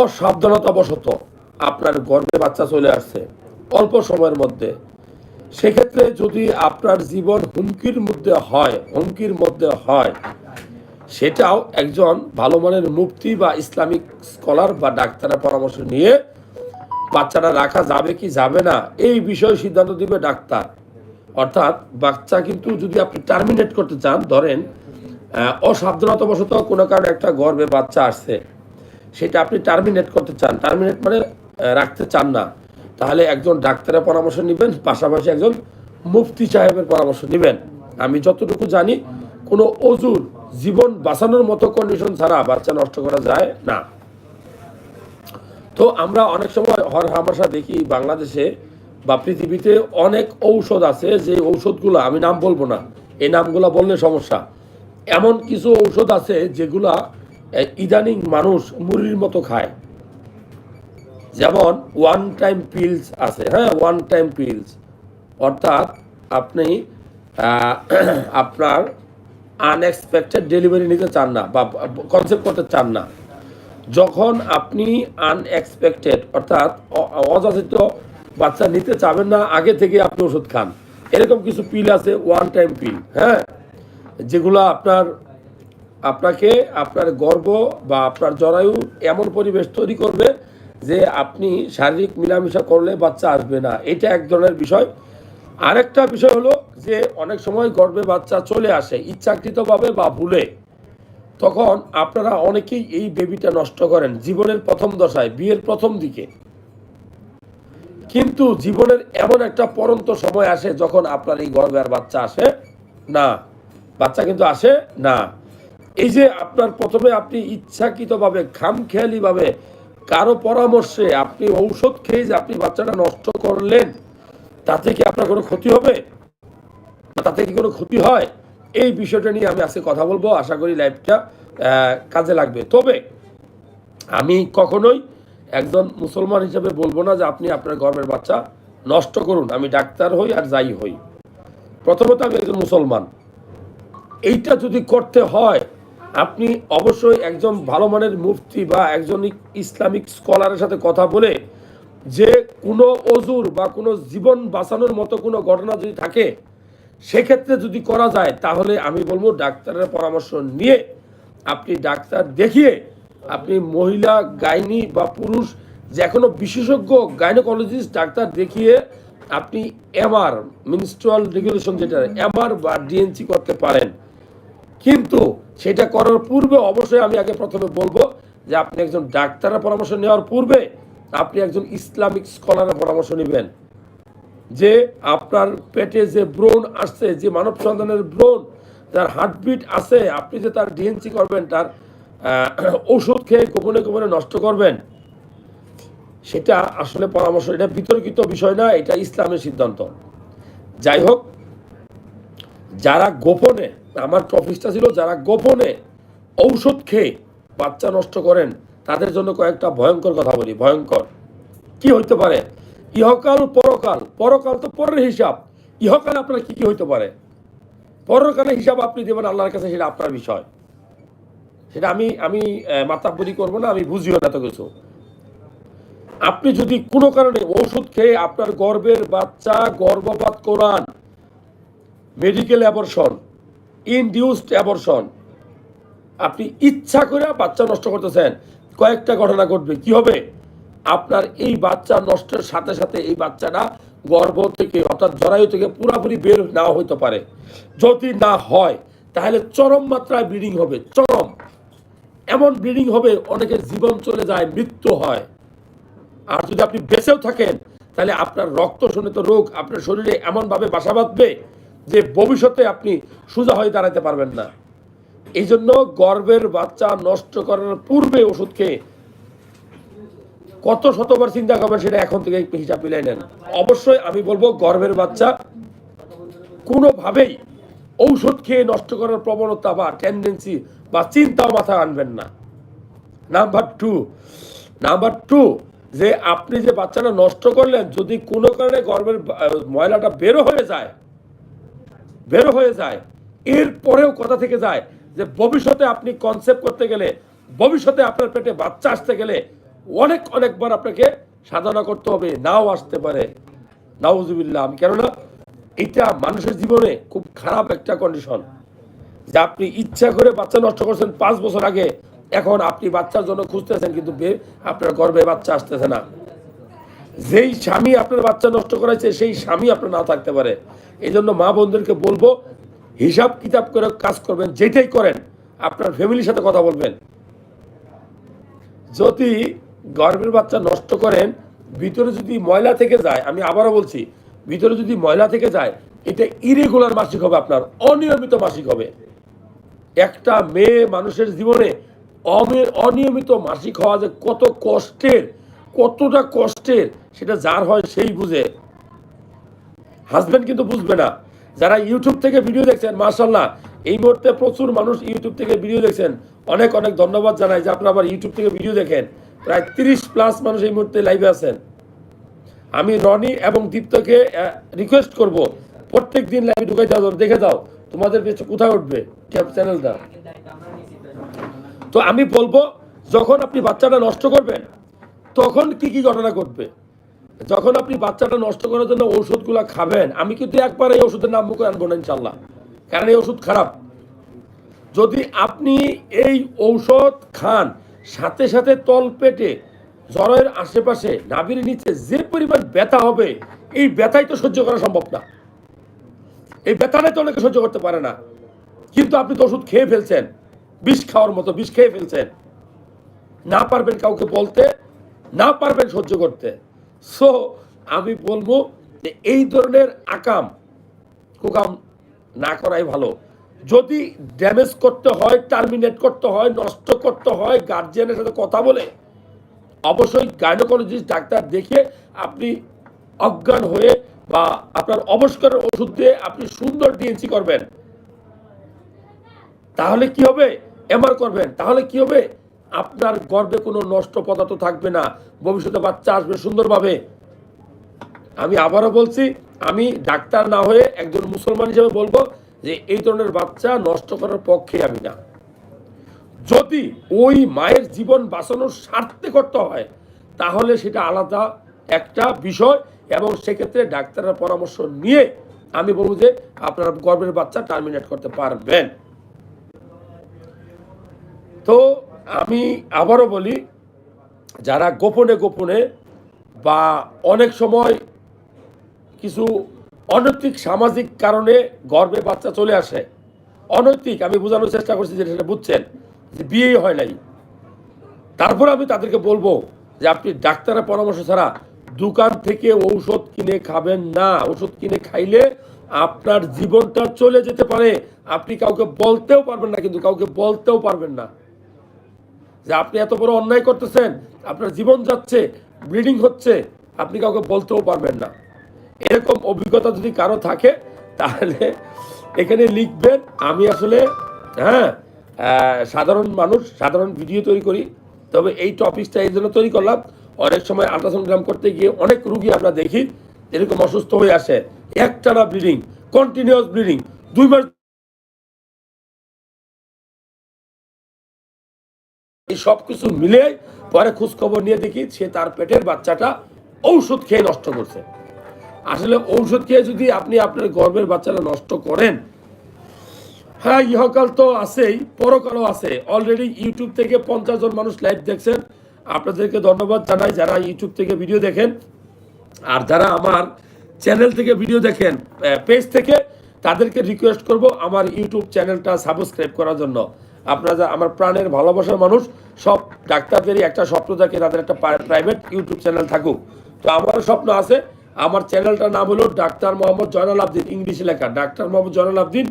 অসাবধানতাবশত আপনার গর্ভে বাচ্চা চলে আসছে অল্প সময়ের মধ্যে। সেক্ষেত্রে যদি আপনার জীবন হুমকির মধ্যে হয়, হুমকির মধ্যে হয়, সেটাও একজন ভালো মানের মুক্তি বা ইসলামিক স্কলার বা ডাক্তারের পরামর্শ নিয়ে বাচ্চাটা রাখা যাবে কি যাবে না, এই বিষয়ে সিদ্ধান্ত দিবে ডাক্তার। অর্থাৎ বাচ্চা কিন্তু যদি আপনি টার্মিনেট করতে চান, ধরেন অসাবধানতাবশত কোনো কারণে একটা গর্ভে বাচ্চা আসছে সেটা আপনি টার্মিনেট করতে চান। টার্মিনেট মানে রাখতে চান না। তাহলে একজন ডাক্তারের পরামর্শ নেবেন, পাশাপাশি একজন মুফতি সাহেবের পরামর্শ নেবেন। আমি যতটুকু জানি, কোনো অজুর জীবন বাঁচানোর মতো কন্ডিশন ছাড়া বাচ্চা নষ্ট করা যায় না। তো আমরা অনেক সময় হর হামাশা দেখি বাংলাদেশে বা পৃথিবীতে অনেক ঔষধ আছে, যে ঔষধগুলো, আমি নাম বলব না, এই নামগুলো বললে সমস্যা। এমন কিছু ঔষধ আছে যেগুলা ইদানিং মানুষ মুড়ির মতো খায়। যেমন ওয়ান টাইম পিলস আছে হ্যাঁ ওয়ান টাইম পিলস অর্থাৎ আপনি আপনার আনএক্সপেক্টেড ডেলিভারি নিতে চান না বা কনসেপ্ট করতে চান না। যখন আপনি আনএক্সপেক্টেড অর্থাৎ অযাচিত বাচ্চা নিতে চাবেন না, আগে থেকে আপনি ওষুধ খান। এরকম কিছু পিল আছে ওয়ান টাইম পিল হ্যাঁ যেগুলো আপনার আপনাকে আপনার গর্ব বা আপনার জরায়ু এমন পরিবেশ তৈরি করবে যে আপনি শারীরিক মিলামেশা করলে বাচ্চা আসবে না। এটা এক ধরনের বিষয়। আরেকটা বিষয় হলো যে অনেক সময় গর্বে বাচ্চা চলে আসে, ইচ্ছাকৃতভাবে বা ভুলে। তখন আপনারা অনেকেই এই বেবিটা নষ্ট করেন জীবনের প্রথম দশায়, বিয়ের প্রথম দিকে। কিন্তু জীবনের এমন একটা পরন্ত সময় আসে যখন আপনার এই গর্ভে আর বাচ্চা আসে না। বাচ্চা কিন্তু আসে না। এই যে আপনার প্রথমে আপনি ইচ্ছাকৃতভাবে, খামখেয়ালিভাবে কারও পরামর্শে আপনি ঔষধ খেয়ে যে আপনি বাচ্চাটা নষ্ট করলেন, তাতে কি আপনার কোনো ক্ষতি হবে? তাতে কি কোনো ক্ষতি হয়? এই বিষয়টা নিয়ে আমি আজকে কথা বলব, আশা করি লাইফটা কাজে লাগবে। তবে আমি কখনোই একজন মুসলমান হিসেবে বলব না যে আপনি আপনার গর্বের বাচ্চা নষ্ট করুন। আমি ডাক্তার হই আর যাই হই। প্রথমত আমি একজন মুসলমান। এইটা যদি করতে হয় আপনি অবশ্যই একজন ভালো মানের মুফতি বা একজন ইসলামিক স্কলারের সাথে কথা বলে যে কোনো অজুর বা কোনো জীবন বাঁচানোর মতো কোনো ঘটনা যদি থাকে, সেক্ষেত্রে যদি করা যায়, তাহলে আমি বলব ডাক্তারের পরামর্শ নিয়ে আপনি ডাক্তার দেখিয়ে আপনি মহিলা, গাইনি বা পুরুষ, যে কোনো বিশেষজ্ঞ, গাইনোকোলজিস্ট ডাক্তার দেখিয়ে আপনি এমআর মিনিস্ট্রাল রেগুলেশন যেটা, এমআর বা ডিএনসি করতে পারেন। কিন্তু সেটা করার পূর্বে অবশ্যই আমি আগে প্রথমে বলব যে আপনি একজন ডাক্তারের পরামর্শ নেওয়ার পূর্বে আপনি একজন ইসলামিক স্কলারের পরামর্শ নেবেন। যে আপনার পেটে যে ব্রণ আসছে, যে মানব সন্তানের ব্রণ, যার হার্টবিট আছে, আপনি যে তার ডিএনসি করবেন, তার ওষুধ খেয়ে গোপনে গোপনে নষ্ট করবেন, সেটা আসলে পরামর্শ, এটা বিতর্কিত বিষয় না, এটা ইসলামের সিদ্ধান্ত। যাই হোক, যারা গোপনে আমার টপিকটা ছিল যারা গোপনে ঔষধ খেয়ে বাচ্চা নষ্ট করেন, তাদের জন্য কয়েকটা ভয়ঙ্কর কথা বলি, ভয়ঙ্কর। কি হইতে পারে? ইহকাল পরকাল পরকাল তো পরের হিসাব। ইহকালে আপনার কি কি হইতে পারে? পরকালের হিসাব আপনি দেবেন আল্লাহর কাছে, সেটা আপনার বিষয়। সেটা আমি আমি মাতাব্বরি করব না, আমি বুঝিও না তো কিছু। আপনি যদি কোনো কারণে ওষুধ খেয়ে আপনার গর্বের বাচ্চা গর্ভপাত করান মেডিকেল অ্যাবর্শন ইনডিউসড অ্যাবর্শন আপনি ইচ্ছা করে বাচ্চা নষ্ট করতেছেন। কয়েকটা ঘটনা ঘটবে। কি হবে? আপনার এই বাচ্চা নষ্টের সাথে সাথে এই বাচ্চাটা গর্ভ থেকে অর্থাৎ জরায়ু থেকে পুরোপুরি বের নাও হইতে পারে। যদি না হয়, তাহলে চরম মাত্রায় ব্লিডিং হবে। চরম। এমন ব্লিডিং হবে, অনেকের জীবন চলে যায়, মৃত্যু হয়। আর যদি আপনি বেঁচেও থাকেন, তাহলে আপনার রক্ত শোণিত রোগ আপনার শরীরে এমনভাবে বাসা বাঁধবে যে ভবিষ্যতে আপনি সোজা হয়ে দাঁড়াতে পারবেন না। এই জন্য গর্বের বাচ্চা নষ্ট করার পূর্বে ওষুধ খেয়ে কত শতবার চিন্তা করবেন সেটা এখন থেকে হিসাব মিলাই নেন। অবশ্যই আমি বলব গর্বের বাচ্চা কোনোভাবেই ঔষধ খেয়ে নষ্ট করার প্রবণতা বা টেন্ডেন্সি বা চিন্তাও মাথায় আনবেন না। নাম্বার টু নাম্বার টু যে আপনি যে বাচ্চাটা নষ্ট করলেন যদি কোনো কারণে আহ, ময়লাটা বেরো হয়ে যায় বেরো হয়ে যায়। এরপরেও কথা থেকে যায় যে ভবিষ্যতে আপনি কনসেপ্ট করতে গেলে, ভবিষ্যতে আপনার পেটে বাচ্চা আসতে গেলে অনেক অনেকবার আপনাকে সাধনা করতে হবে, নাও আসতে পারে। নাউজুবিল্লাহ, আমি কেননা এটা মানুষের জীবনে খুব খারাপ একটা কন্ডিশন যে আপনি ইচ্ছা করে বাচ্চা নষ্ট করছেন পাঁচ বছর আগে, এখন আপনি বাচ্চার জন্য খুঁজতেছেন কিন্তু আপনার গর্বে বাচ্চা আসতেছে না। যেই স্বামী আপনার বাচ্চা নষ্ট করেছে সেই স্বামী আপনার না থাকতে পারে। এই জন্য মা বোনদেরকে বলব, হিসাব কিতাব করে কাজ করবেন, যেটাই করেন, আপনার ফ্যামিলির সাথে কথা বলবেন। যদি গর্ভের বাচ্চা নষ্ট করেন, ভিতরে যদি ময়লা থেকে যায়, আমি আবারও বলছি, ভিতরে যদি ময়লা থেকে যায়, এটা ইরেগুলার মাসিক হবে আপনার, অনিয়মিত মাসিক হবে। একটা মেয়ে মানুষের জীবনে অনিয়মিত মাসিক হওয়া যে কত কষ্টের কতটা কষ্টের, সেটা যার হয় সেই বুঝে। হাজবেন্ড কিন্তু বুঝবে না। যারা ইউটিউব থেকে ভিডিও দেখছেন মার্শাল্লাহ এই মুহূর্তে প্রচুর মানুষ ইউটিউব থেকে ভিডিও দেখছেন। অনেক অনেক ধন্যবাদ জানাই যে আপনারা আবার ইউটিউব থেকে ভিডিও দেখেন। প্রায় তিরিশ প্লাস মানুষ এই মুহূর্তে লাইভে আছেন। আমি রনি এবং দীপ্তকে রিকোয়েস্ট করব, প্রত্যেক দিন লাইভে ঢুকাই দাও দেখে দাও তোমাদের পেছনে কোথায় উঠবে চ্যানেলটা তো আমি বলব, যখন আপনি বাচ্চাটা নষ্ট করবেন তখন কি কি ঘটনা ঘটবে? যখন আপনি বাচ্চাটা নষ্ট করার জন্য ওষুধগুলো খাবেন, আমি কিন্তু একবার এই ওষুধের নাম মুখে আনব না ইনশাল্লাহ কারণ এই ওষুধ খারাপ। যদি আপনি এই ঔষধ খান, সাথে সাথে তল পেটে জ্বরের আশেপাশে, নাভির নিচে যে পরিমাণ ব্যথা হবে, এই ব্যথাই তো সহ্য করা সম্ভব না। এই ব্যথাটাই তো অনেকে সহ্য করতে পারে না। কিন্তু আপনি তো ওষুধ খেয়ে ফেলছেন। বিষ খাওয়ার মতো বিষ খেয়ে ফেলছেন। না পারবেন কাউকে বলতে না পারবেন সহ্য করতে। সো আমি বলব যে এই ধরনের আকাম, কুকাম না করাই ভালো। যদি ড্যামেজ করতে হয় টার্মিনেট করতে হয়, নষ্ট করতে হয় গার্জিয়ানের সাথে কথা বলে, অবশ্যই গাইনোকোলজিস্ট ডাক্তার দেখে আপনি অজ্ঞান হয়ে বা আপনার অবস্কারের ওষুধ দিয়ে আপনি সুন্দর ডিএনসি করবেন। তাহলে কি হবে? এমআর করবেন। তাহলে কি হবে? আপনার গর্ভে কোনো নষ্ট পদার্থ থাকবে না। ভবিষ্যতে বাচ্চা আসবে সুন্দরভাবে। আমি আবারও বলছি, আমি ডাক্তার না হয়ে একজন মুসলমান হিসেবে বলব যে এই ধরনের বাচ্চা নষ্ট করার পক্ষে আমি না। যদি ওই মায়ের জীবন বাঁচানোর স্বার্থে করতে হয়, তাহলে সেটা আলাদা একটা বিষয় এবং সেক্ষেত্রে ডাক্তারের পরামর্শ নিয়ে আমি বলব যে আপনারা গর্ভের বাচ্চা টার্মিনেট করতে পারবেন। তো আমি আবারও বলি, যারা গোপনে গোপনে বা অনেক সময় কিছু অনৈতিক সামাজিক কারণে গর্ভে বাচ্চা চলে আসে, অনৈতিক, আমি বোঝানোর চেষ্টা করছি যে সেটা বুঝছেন, যে বিয়েই হয় নাই। তারপর আমি তাদেরকে বলব যে আপনি ডাক্তারের পরামর্শ ছাড়া দোকান থেকে ঔষধ কিনে খাবেন না। ওষুধ কিনে খাইলে আপনার জীবনটা চলে যেতে পারে। আপনি কাউকে বলতেও পারবেন না, কিন্তু কাউকে বলতেও পারবেন না। যে আপনি এত বড় অন্যায় করতেছেন, আপনার জীবন যাচ্ছে ব্লিডিং হচ্ছে, আপনি কাউকে বলতেও পারবেন না। এরকম অভিজ্ঞতা যদি কারও থাকে, তাহলে এখানে লিখবেন, আমি আসলে হ্যাঁ সাধারণ মানুষ, সাধারণ ভিডিও তৈরি করি, তবে এই টপিকটা এই জন্য তৈরি করলাম। অনেক সময় আল্ট্রাসাউন্ডগ্রাম করতে গিয়ে অনেক রুগী আমরা দেখি এরকম অসুস্থ হয়ে আসে, একটানা ব্লিডিং কন্টিনিউয়াস ব্লিডিং দুই মাস এই সব কিছু মিলে পরে খোঁজ খবর নিয়ে দেখি সে তার পেটের বাচ্চাটা ঔষধ খেয়ে নষ্ট করছে। আসলে ঔষধ খেয়ে যদি আপনি আপনার গর্ভের বাচ্চাটা নষ্ট করেন হ্যাঁ ইহকাল তো আছেই, পরকালও আছে। অলরেডি ইউটিউব থেকে পঞ্চাশ জন মানুষ লাইভ দেখছেন। আপনাদেরকে ধন্যবাদ জানাই যারা ইউটিউব থেকে ভিডিও দেখেন। আর যারা আমার চ্যানেল থেকে ভিডিও দেখেন পেজ থেকে, তাদেরকে রিকোয়েস্ট করব আমার ইউটিউব চ্যানেলটা সাবস্ক্রাইব করার জন্য। আপনারা যা- আমার প্রাণের ভালোবাসার মানুষ, সব ডাক্তারদেরই একটা স্বপ্ন থাকে, তাদের একটা প্রাইভেট ইউটিউব চ্যানেল থাকুক। তো আমারও স্বপ্ন আছে, আমার চ্যানেলটার নাম হলো ডাক্তার মোহাম্মদ জয়নাল আবদিন, ইংলিশে লেখা। ডাক্তার মোহাম্মদ জয়নাল আবদিন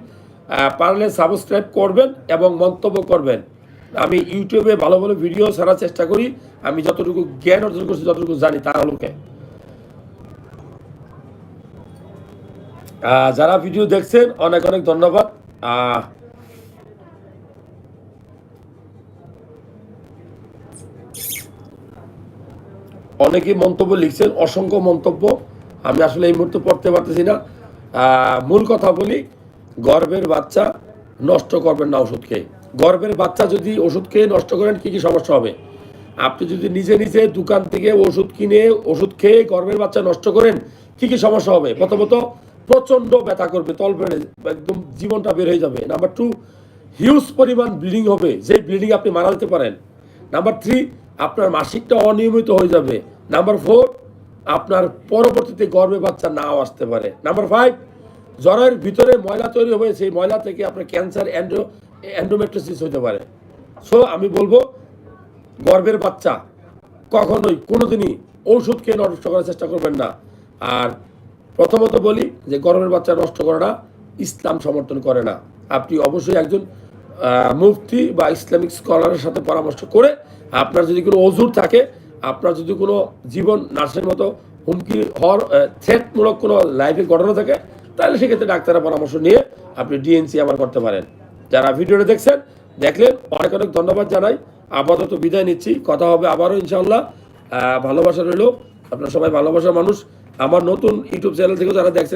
পারলে সাবস্ক্রাইব করবেন এবং মন্তব্য করবেন। আমি ইউটিউবে ভালো ভালো ভিডিও ছাড়ার চেষ্টা করি, আমি যতটুকু জ্ঞান অর্জন করছি, যতটুকু জানি তার আলোকে। যারা ভিডিও দেখছেন, অনেক অনেক ধন্যবাদ। আহ, অনেকেই মন্তব্য লিখছেন অসংখ্য মন্তব্য। আমি আসলে এই মুহূর্তে পড়তে পারতেছি না। মূল কথা বলি গর্ভের বাচ্চা নষ্ট করবেন না ওষুধ খেয়ে। গর্ভের বাচ্চা যদি ওষুধ খেয়ে নষ্ট করেন কি কি সমস্যা হবে? আপনি যদি নিজে নিজে দোকান থেকে ওষুধ কিনে ওষুধ খেয়ে গর্ভের বাচ্চা নষ্ট করেন কি কি সমস্যা হবে? প্রথমত প্রচণ্ড ব্যথা করবে তল পেড়ে একদম জীবনটা বের হয়ে যাবে। নাম্বার টু হিউজ পরিমাণ ব্লিডিং হবে। যে ব্লিডিং আপনি মারা পারেন নাম্বার থ্রি আপনার মাসিকটা অনিয়মিত হয়ে যাবে। নাম্বার ফোর আপনার পরবর্তীতে গর্ভে বাচ্চা নাও আসতে পারে। নাম্বার ফাইভ জ্বরের ভিতরে ময়লা তৈরি হবে, সেই ময়লা থেকে আপনার ক্যান্সার অ্যান্ড্রো অ্যান্ড্রোমেট্রোসিস হতে পারে। সো আমি বলব, গর্ভের বাচ্চা কখনোই, কোনোদিনই ঔষধ খেয়ে নষ্ট করার চেষ্টা করবেন না। আর প্রথমত বলি যে, গর্ভের বাচ্চা নষ্ট করাটা ইসলাম সমর্থন করে না। আপনি অবশ্যই একজন মুফতি বা ইসলামিক স্কলারের সাথে পরামর্শ করে আপনার যদি কোনো অজুর থাকে, আপনার যদি কোনো জীবন নার্সের মতো হুমকি হওয়ার থ্রেটমূলক কোনো লাইফে ঘটনা থাকে, তাহলে সেক্ষেত্রে ডাক্তারের পরামর্শ নিয়ে আপনি ডিএনসি আবার করতে পারেন। যারা ভিডিওটা দেখছেন, দেখলেন, অনেক অনেক ধন্যবাদ জানাই। আপাতত বিদায় নিচ্ছি। কথা হবে আবারও ইনশাল্লাহ ভালোবাসা রইল। আপনারা সবাই ভালোবাসার মানুষ। আমার নতুন ইউটিউব চ্যানেল থেকে যারা দেখছেন